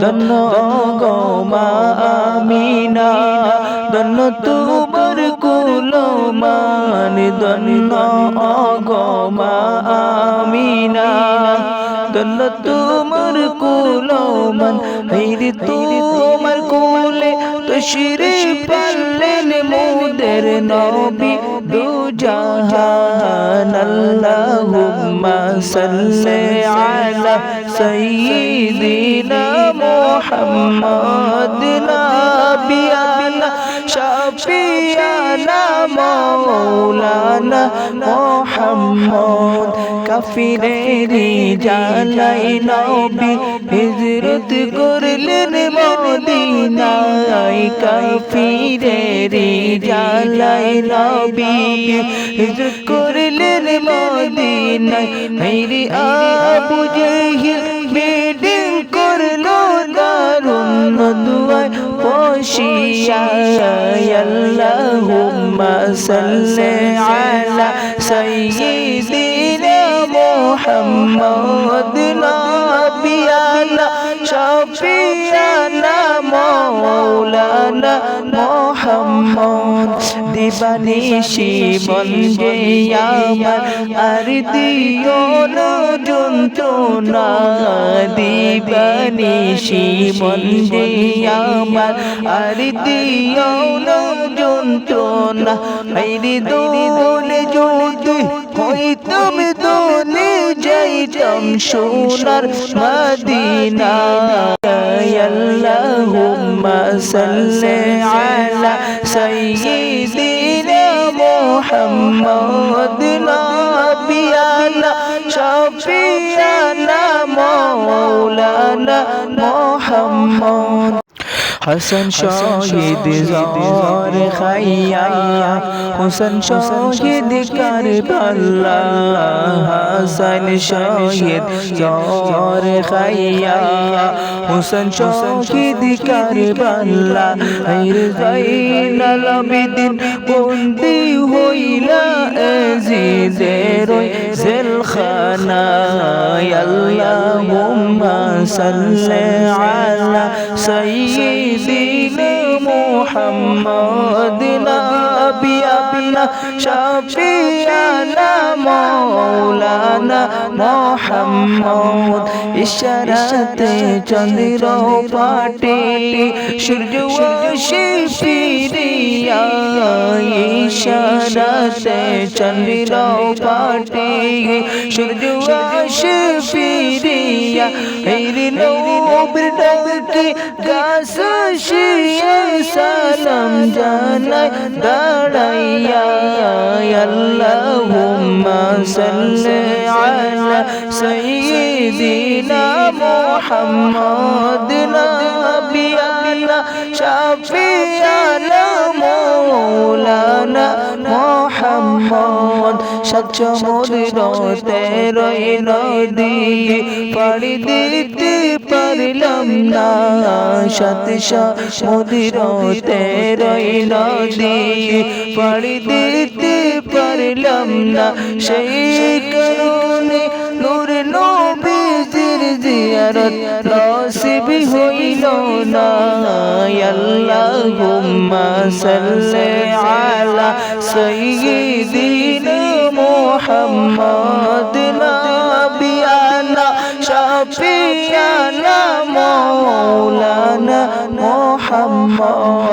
ধন্য গো মা আমিনা। ধন্য তোমার কুলমান ধন্য গো মা আমিনা। ধন্য তোমার কুলমান হাইরে তোমার কুলে তশরি পারলেন মোদের নবী দু জাহান আল্লাহুম্মা সাল্লি আলা সাইয়্যিদিনা মুহাম্মদ নাবিয়ানা, শাফিয়ানা, মাওলানা মুহাম্মদ, কাফিরেরি জালাই নবী, হিজরত করলেন মদিনায়, কাফিরেরি জালাই নবী, হিজরত করলেন মদিনায় হাইরে আবু জেহিল আল্লাহুম্মা সাল্লি আলা সাইয়্যিদিনা দিবানিশি বন্দে আমার আর দিও না যন্ত্রণা দিবানিশি বন্দে আমার আর দিও না যন্ত্রণা হাইরে দোলে যদি হইতাম দোলে যাইতাম সোনার মদিনা। আল্লাহুম্মা সাল্লি আলা সাইয়্যিদিনা মুহাম্মদ নাবিয়ানা শাফিয়ানা মাওলানা মুহাম্মদ। হাসান শহীদ জোর খাইয়া হুসেন শহীদ কারবালা হাসান শহীদ, জহর খাইয়া, হুসেন শহীদ কারবালা হাইর জাইনাল আবিদিন বন্দি হইলা এজিদের জেলখানা আল্লাহুম্মা সাল্লি আলা সাইয়্যিদিনা মুহাম্মদ নাবিয়ানা শাফিয়ানা মাওলানা মুহাম্মদ। ইশারাতে চন্দ্র পাটে, সূর্য আসে ফিরিয়া, ইশারাতে চন্দ্র পাটে, সূর্য আসে ফিরিয়া এই নবীর ডাকে গাছ শিয়ে সালাম জানাই দাঁড়াইয়া আল্লাহুম্মা সাল্লি আলা সাইয়্যিদিনা মুহাম্মদ নাবিয়ানা শাফিয়ানা মাওলানা সচ্চ মদির তেরই নদী পাড়ি দিতে পারলাম না। সত মদির তেরই নদী পাড়ি দিতে পারলাম না। সেই কারণে নূর নবীজির জিয়ারত নসিব হইল না। আল্লাহুম্মা সাল্লি আলা সাইয়্যিদিনা মুহাম্মদ নবিয়ানা শফিয়ানা মৌলানা মুহাম্মদ